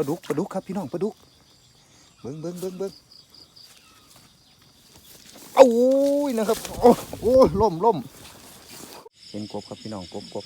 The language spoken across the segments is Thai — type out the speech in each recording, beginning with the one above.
ลาดุกปลาดุกครับพี่น้องปลาดุกเบิ้งเบิ้งเบิ้งเบิ้งโอ้ยนะครับ โอ้โอ้ยล่มล่มเป็นกบครับพี่น้องกบกบ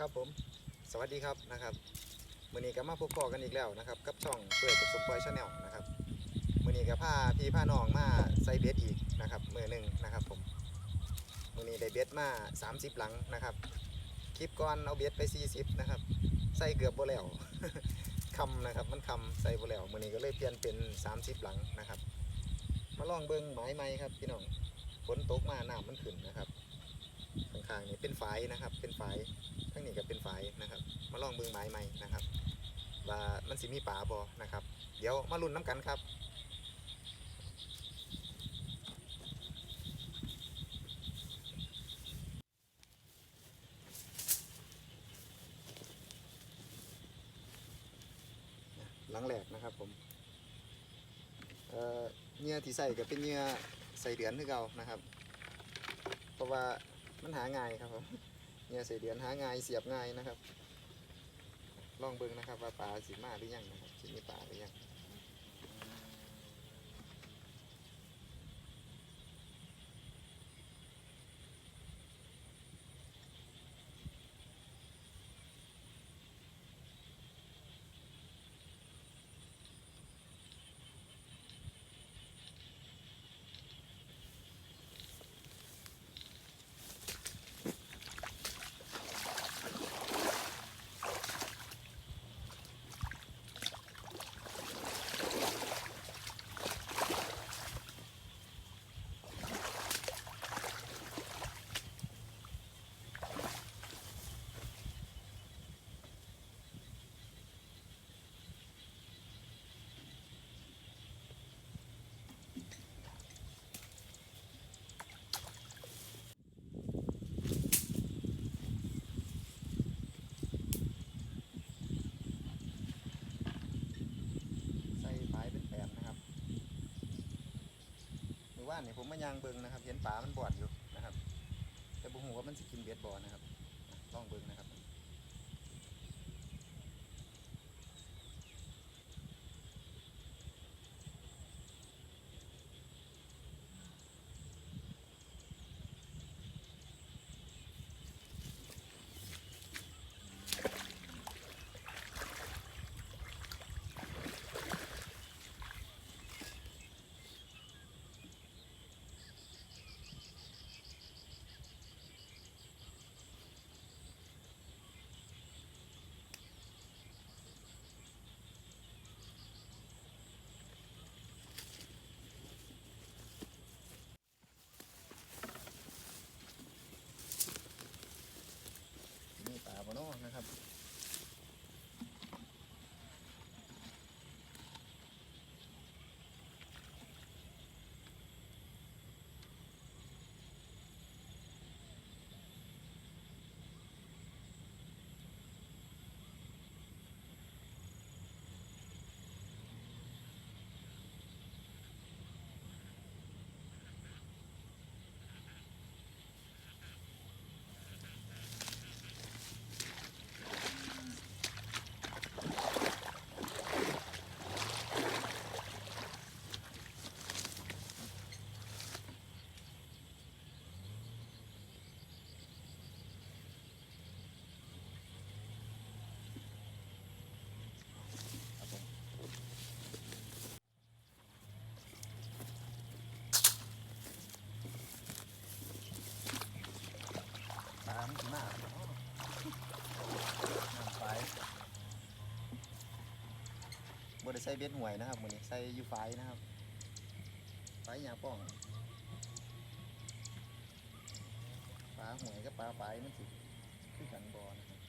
ครับผมสวัสดีครับนะครับมื่อนี้ก็มาพบปอกันอีกแล้วนะครับ กับช่องเปิดกับสมปอยชาแนลนะครับมื่อนี้ก็พาพี่พาน้องมาใส่เบสอีกนะครับมือหนึ่งนะครับผมมื่อนี้ได้เบสมา 30 หลังนะครับ คลิปก่อนเอาเบสไป 40 นะครับ ใส่เกือบโบแล้วคำนะครับมันคำใส่บ่แล้วมื่อนี้ก็เลยเปลี่ยนเป็น 30 หลังนะครับ มาลองเบิ้งไม้ไม้ครับพี่น้องฝนตกมาหน้ำมันขึ้นนะครับข้างๆนี่เป็นฝายนะครับ เป็นฝาย ทั้งนี้ก็เป็นฝายนะครับ มาลองเบิ่งไม้ใหม่นะครับว่ามันสิมีป่าบ่นะครับ เดี๋ยวมาลุ้นน้ำกันครับหลังแหลกนะครับผมเอ่อเหงื่อที่ใส่ก็เป็นเหงื่อใส่เดือนคือเก่านะครับ เพราะว่ามันหาง่ายครับผม เนี่ยเส่เดือนหาง่ายเสียบง่ายนะครับ ลองเบิ่งนะครับว่าปลาสีมาหรือยังนะครับสิมีปลาหรือยังใส่ฝายเป็นแปดนะครับหรือว่านี่ผมมายางเบิงนะครับ เห็นปลามันบอดอยู่นะครับ แต่บุหูว่ามันสิกินเบ็ดบ่อนะครับลองเบิงนะครับ มีปลาบ่เนาะนะครับ ปลามันสิมาเนาะน้ำไฟบ่ได้ ใส่เบ็ดหวยนะครับมือนี้ใส่ยูไฟนะครับไฟยาป้องปลาหวยกับปลาไปมันสิะครับ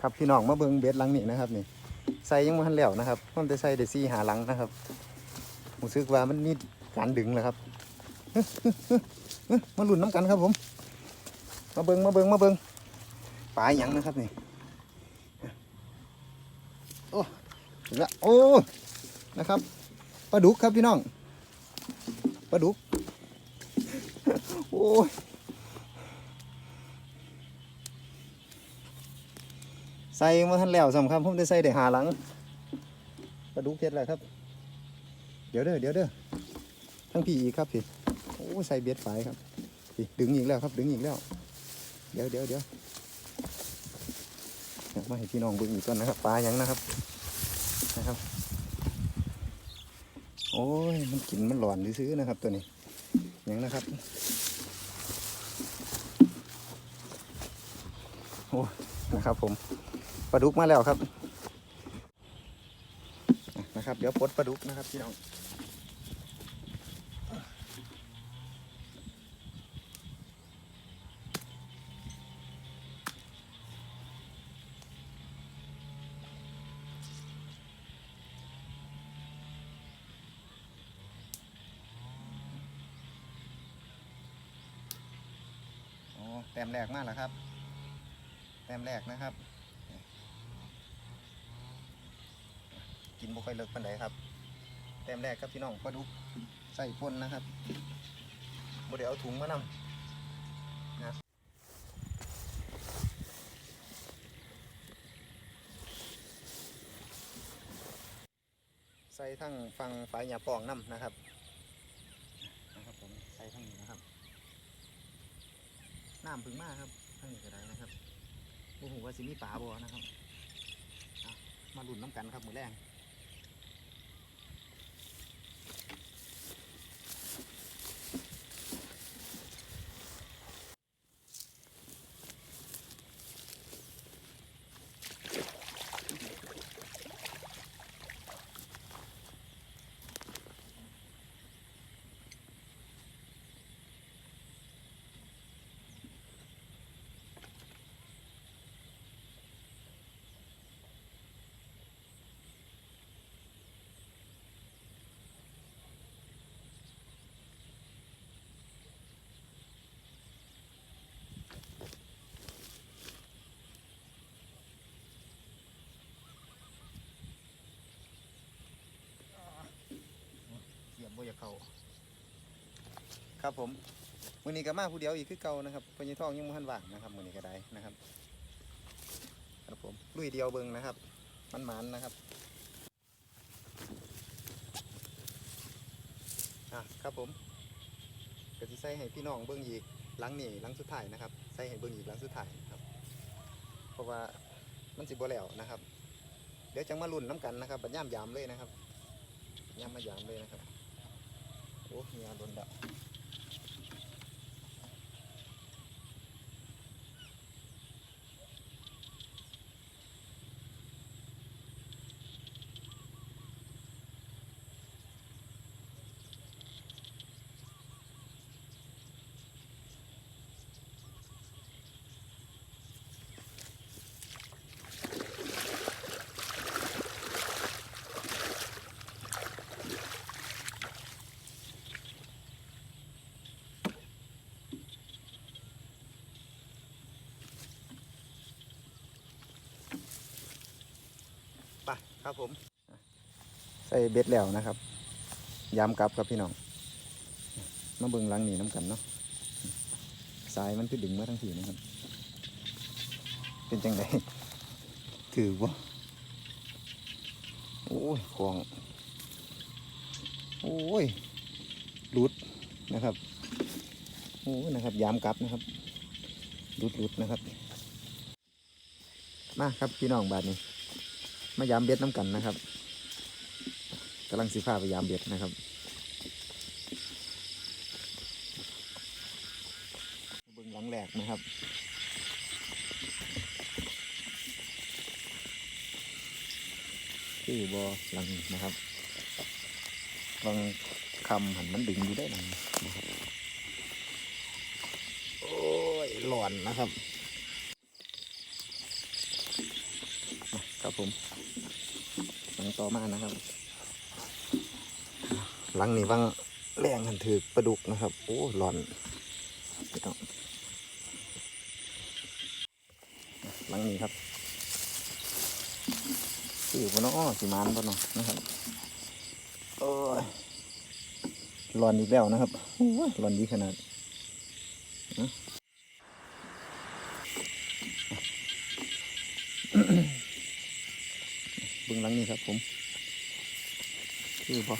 ครับพี่น้องมาเบิ่งเบ็ดหลังนี้นะครับนี่ใส่ยังบ่ทันแล้วนะครับมันจะใส่ได้4หาหลังนะครับรู้สึกว่ามันมีการดึงแล้วครับมาลุ้นน้ำกันครับผม มาเบิงมาเบิงมาเบิงปลาหยังนะครับนี่โอ้ละโอ้นะครับปลาดุกครับพี่น้องปลาดุกโอ้ย ใส่มาทันแล้วสำคัญผมได้ใส่ได้หาหลังปลาดุกเพ็ดแล้วครับ เดี๋ยวเด้อเดี๋ยวเด้อทั้งพี่อีกครับพี่โอ้ใส่เบ็ดไฟครับพี่ดึงอีกแล้วครับ ดึงอีกแล้ว เดี๋ยวเดี๋ยวเดี๋ยวมาให้พี่น้องเบิ่งอีกก่อนนะครับปลาหยังนะครับนะครับ โอ้ยมันกินมันหลอนซื้อนะครับตัวนี้หยังนะครับโอ้ยนะครับผม ปลาดุกมาแล้วครับนะครับ เดี๋ยวปลดปลาดุกนะครับพี่น้องโอ้แต้มแรกมากแล้วครับ แต้มแรกนะครับ กินบุค่อยเลิกปันไดครับ แต้มแรกครับพี่น้องปลาดุกใส่พ่นนะครับบ่เดี๋ยวเอาถุงมานำนะใส่ทั้งฟังฝายหยาปองน้ำนะครับนะครับผมใส่ทั้งนี้นะครับน้ำพึ่งมากครับทั้งนี้ก็ได้นะครับโอ้โหว่าสิมีป่าบ่นะครับอะมาดุนน้ำกันครับมือแรง เขาครับผมมือนี้ก็มาผู้เดียวอีกคือเก่านะครับพญทองยังไม่ทันว่างนะครับมือนี้ก็ได้นะครับ ครับผมลุยเดียวเบิงนะครับ มันมันนะครับอะครับผมก็จะใส่ให้พี่น้องเบิ้งอีกหลังนี่หลังสุดท้ายนะครับใส่ให้เบิ้งอีกหลังสุดท้ายครับ เพราะว่ามันสิบแล้วนะครับ เดี๋ยวจังมาลุ่นน้ำกันนะครับบัดย่ามยามเลยนะครับย่ามมายามเลยนะครับ โอ้ยา ครับผม ใส่เบ็ดแล้วนะครับยามกลับครับพี่น้อง มาเบิ่งหลังนี่น้ำกันเนาะสายมันคือดึงมาทั้งทีนะครับ เป็นจังไดถือบ่โอ้ยของ โอ้ยหลุดนะครับ โอ้ยนะครับ ยามกลับนะครับหลุดหลุดนะครับ มาครับพี่น้องบาทนี้ มายามเบ็ดน้ำกันนะครับกำลังสีฟ้าไปยามเบ็ดนะครับเบิ้งหลังแหลกนะครับคือบอหลังนะครับบางคำหันมันดึงอยู่ได้หลังนะครับโอ้ยหลอนนะครับ ครับผม ลังต่อมานะครับ หลังนี้ว่างแรงหันถือปลาดุกนะครับ โอ้หลอนหลังนี้ครับคือปน้อสีมานปน้อนะครับโอ้ยหลอนอีกแล้วนะครับโอ้ยหลอนดีขนาด เบื้องหลังนี้ครับ ผมคือพอ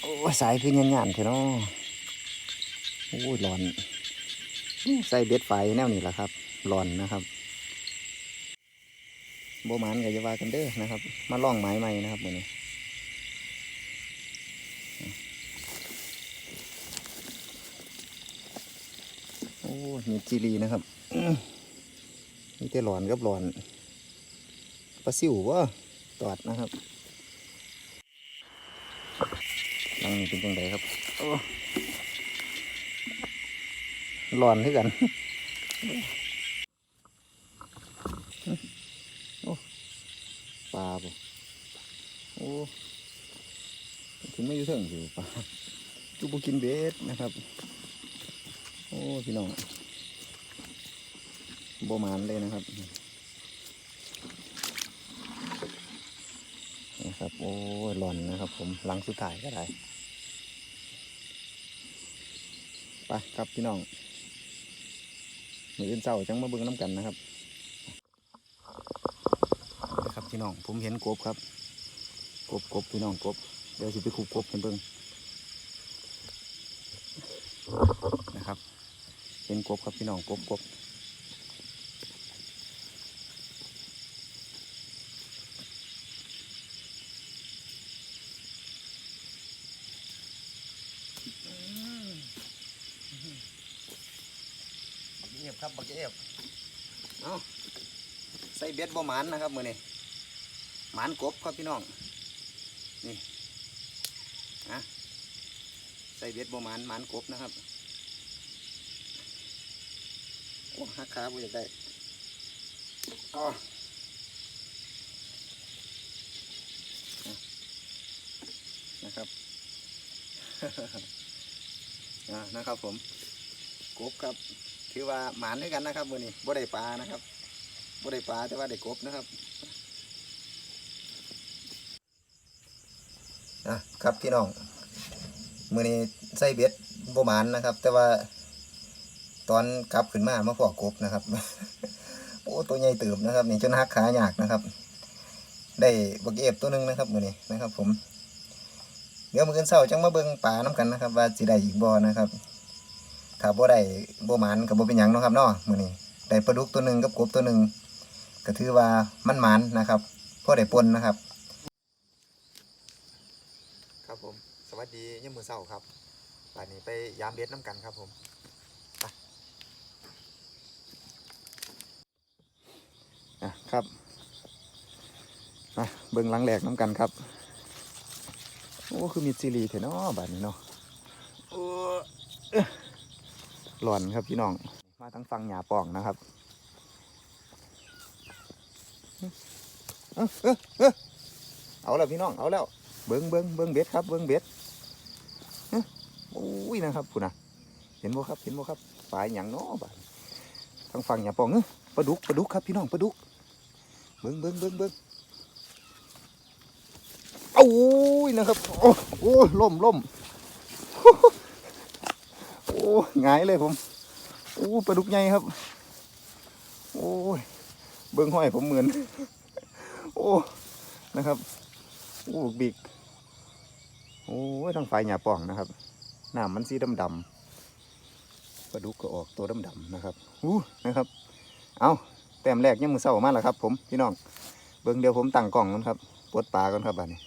โอ้สายคือยันยันๆเถอะเนาะโอ้ยร้อนใส่เบ็ดไฟแนวนี้แหละครับร้อนนะครับโบมันก็จะว่ากันเด้อนะครับ มาล่องไม้ใหม่นะครับมือนี้โอ้มีจีรีนะครับอื้อมีแต่ร้อนกับร้อนปลาซิวว่า ตอดนะครับนังนี่เป็นจังไดครับโอ้ร้อนที่กันโอ้ปลาปะโอ้ถึงไม่อยู่เถิงอยู่ปลาจูบกินเบ็ดนะครับ โอ้ พี่น้องโบหมานเลยนะครับ นะ ครับ โอ้ยหล่อนนะครับ ผมหลังสุดท้ายก็ได้ ไปครับพี่น้องมืออื่นเศร้าจังมาเบิ่งน้ำกันนะครับนะครับพี่น้องผมเห็นกบครับ กบกบพี่น้องกบ เดี๋ยวสิไปคูกบกันเบิ่งนะครับ เห็นกบครับพี่น้องกบกบ บักเอฟครับบักเอฟเอาใส่เบ็ดบ่หมานนะครับมือนี่หมานกบครับพี่น้องนี่อะใส่เบ็ดบ่หมานหมานกบนะครับโอ้หักขาบ่อยากได้อ๋อนะครับอ่านะครับผมกบครับถือว่าหมานด้วยกันนะครับมือนี้บ่ได้ปลานะครับ บ่ได้ปลาแต่ว่าได้กบนะครับอะครับพี่น้องมือนี้ใส่เบ็ดโบมานนะครับ แต่ว่าตอนกลับขึ้นมามาพอกบนะครับโอ้ตัวใหญ่เติบนะครับนี่จนหักขาหยากนะครับ ได้บักเอฟตัวหนึ่งนะครับมือนี้นะครับ ผม เดี๋ยวมือกันเศร้าจังมาเบิ่งปลาน้ำกันนะครับ ว่าสิได้อีกบ่นะครับถ้าบ่ได้โบมานก็บ่เป็นหยังนะครับเนาะมือนี้ได้ปลาดุกตัวหนึ่งกับกบตัวหนึ่ง ก็ถือว่ามันหมานนะครับพอได้ปนนะครับ ครับผม สวัสดียามมื้อเช้าครับป่านนี้ไปยามเบ็ดน้ำกันครับผมไปอะครับมาเบิ่งหลังแหลกน้ำกันครับ โอ้ คือมีซีรีส์เถอะเนาะบัดนี้เนาะโอ้หลอนครับพี่น้อง มาทั้งฟังหยาป่องนะครับ เอาแล้วพี่น้องเอาแล้วเบิ้งเบิ้งเบิ้งเบ็ดครับเบิ้งเบ็ดอ้อโอ้ยนะครับคุณนะเห็นบ่ครับเห็นบ่ครับปลายหยังเนาะบาทั้งฟังหยาปองเออปลาดุกปลาดุกครับพี่น้องปลาดุก เบิ้งเบิ้งเบิ้งเบิ้งโอ้ยนะครับโอ้โอ้ล่มล่มโอ้หงายเลยผมโอ้ปลาดุกใหญ่ครับ เบิ้งห้อยผมเหมือน โอ้นะครับโอ้บิกโอ้ยทางไฟหยาป่องนะครับน้ำมันสีดำดำปลาดุกก็ออกตัวดำดำนะครับอู้นะครับ เอาแต้มแรกยังมือเศร้ามากแล้วครับ ผมพี่น้องเบิ้งเดี๋ยวผมตั้งกล่องกันครับปวดปลาก่อนครับบัดนี้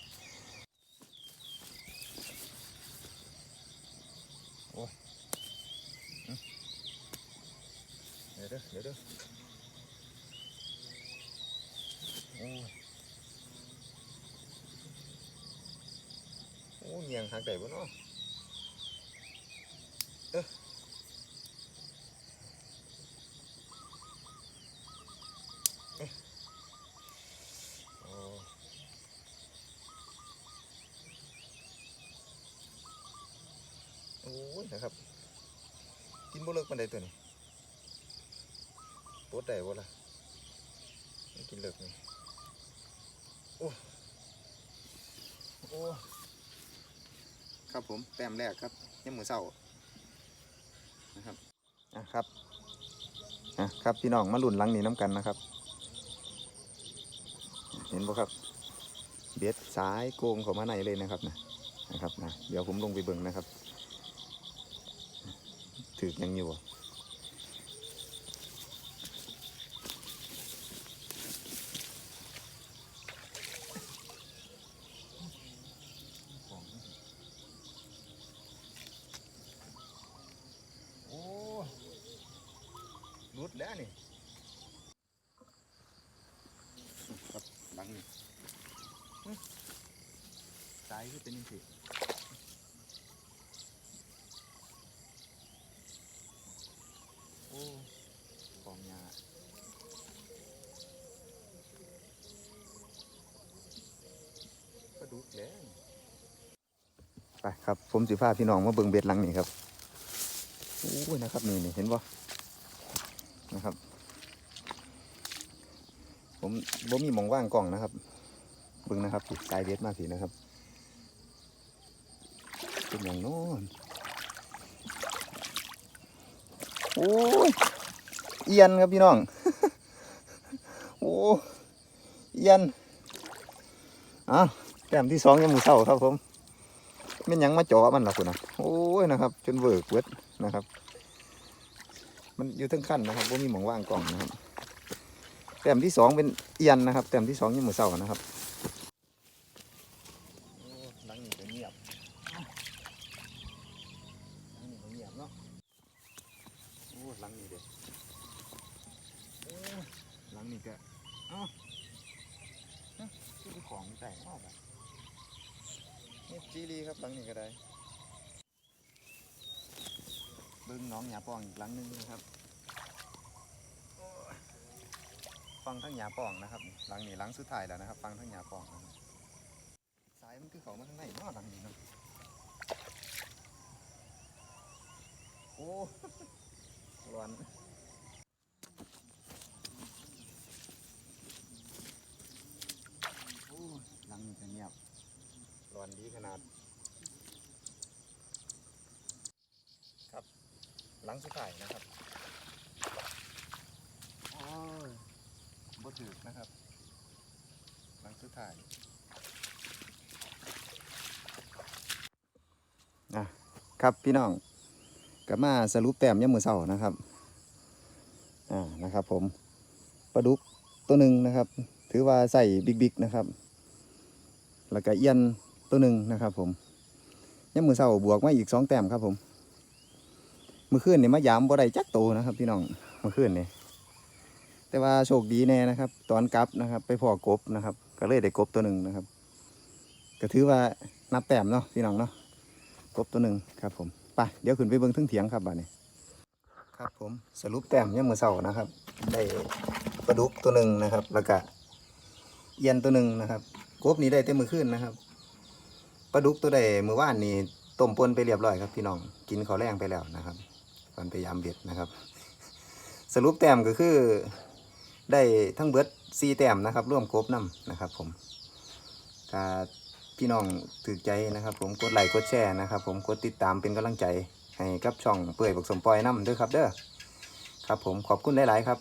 งหักได้บ่เนาะโอ้ยนะครับ กินบ่เลิกมันได้ตัวนี้ปวดไกวะล่ะกินเลิกนี่โอ้โอ้ ครับผมแต้มแรกครับยามมื้อเศร้านะครับอะครับอะครับพี่น้องมาลุ้นหลังนี้น้ำกันนะครับ เห็นบ่ครับเบ็ดสายโกงเข้ามาในเลยนะครับนะนะครับนะเดี๋ยวผมลงไปเบิ่งนะครับถือยังอยู่บ่โอ้รุดแล้วนี่ครับหลังนี่ สายคือเป็นยังสิโอ้กองยาปลาดุกแล้ว ไปครับผมสิพาพี่น้องมาเบิ่งเบ็ดหลังนี่ครับโอ้ยนะครับนี่นี่เห็นบ่นะครับ ผมบ่มีมองว่างกล่องนะครับเบิ่งนะครับสายเบ็ดมาสินะครับเป็นอย่างโน้นโอ้ยเอียนครับพี่น้องโอ้เอียนอะแต้มที่สองยังมือเศร้าครับผม มันยังมาเจาะมันล่ะคุณนะโอ้ยนะครับ จนเวิร์กเวิร์ดนะครับ มันอยู่ทั้งขั้นนะครับว่ามีหมองว่างกล่องนะครับแต้มที่สองเป็นเอียนนะครับแต้มที่สองยังมือเศร้านะครับโอ้หลังนี้ก็เงียบ หลังนี้ก็เงียบเนาะ โอ้หลังนี้เด็ดโอ้หลังนี้ก็เอ้าเอ้าที่เป็นของแต่งออกอะนี่จีรีครับหลังนี้ก็ได้ เบิ้งน้องหยาปองอีกหลังหนึงนะครับฟังทั้งหยาปองนะครับ หลังนี้หลังสุดท้ายแล้วนะครับ ฟังทั้งหยาปองนะครับสายมันคือเขามาข้างในนาหลังนี้เนาะโอ้ร้อนโอ้หลังนี้ก็เงียบร้อนดีขนาด ครับ หลังสุดท้ายนะครับโอ้ยบ่ถือนะครับหลังสุดท้ายอะครับพี่น้องก็มาสรุปแต้มยามมือเศร้านะครับอ่านะครับ ผมปลาดุกตัวหนึ่งนะครับ ถือว่าใส่บิ๊กๆนะครับ แล้วก็เอียนตัวหนึ่งนะครับ ผมยามมือเศร้าบวกมาอีกสองแต้มครับผมเมื่อคืนนี่มายามบ่ได้จักโตนะครับพี่น้องเมื่อคืนนี่แต่ว่าโชคดีแน่นะครับ ตอนกลับนะครับ ไปพ่อกบนะครับ ก็เลยได้กบตัวหนึ่งนะครับ ก็ถือว่านับแต้มเนาะพี่น้องเนาะกบตัวหนึ่งครับผมไปเดี๋ยวขึ้นไปเบิ่งทึ่งเถียงครับบ้านนี้ครับผมสรุปแต้มยังมือเสาร์นะครับ ได้ปลาดุกตัวหนึ่งนะครับ แล้วก็เอียนตัวหนึ่งนะครับกบนี้ได้เต็มมือขึ้นนะครับปลาดุกตัวใดมือว่านนี่ต้มปนไปเรียบร้อยครับพี่น้องกินข้าวแรงไปแล้วนะครับ ก่อนไปยามเบ็ดนะครับ สรุปแต้มก็คือได้ทั้งเบิดซีแต้มนะครับ ร่วมครบน้ำนะครับ ผมกาพี่น้องถือใจนะครับ ผมกดไลค์กดแชร์นะครับ ผมกดติดตามเป็นกำลังใจให้กับช่องเปื่อยบักสมปอยน้ำด้วยครับ เด้อครับ ผมขอบคุณหลาย ๆ ครับ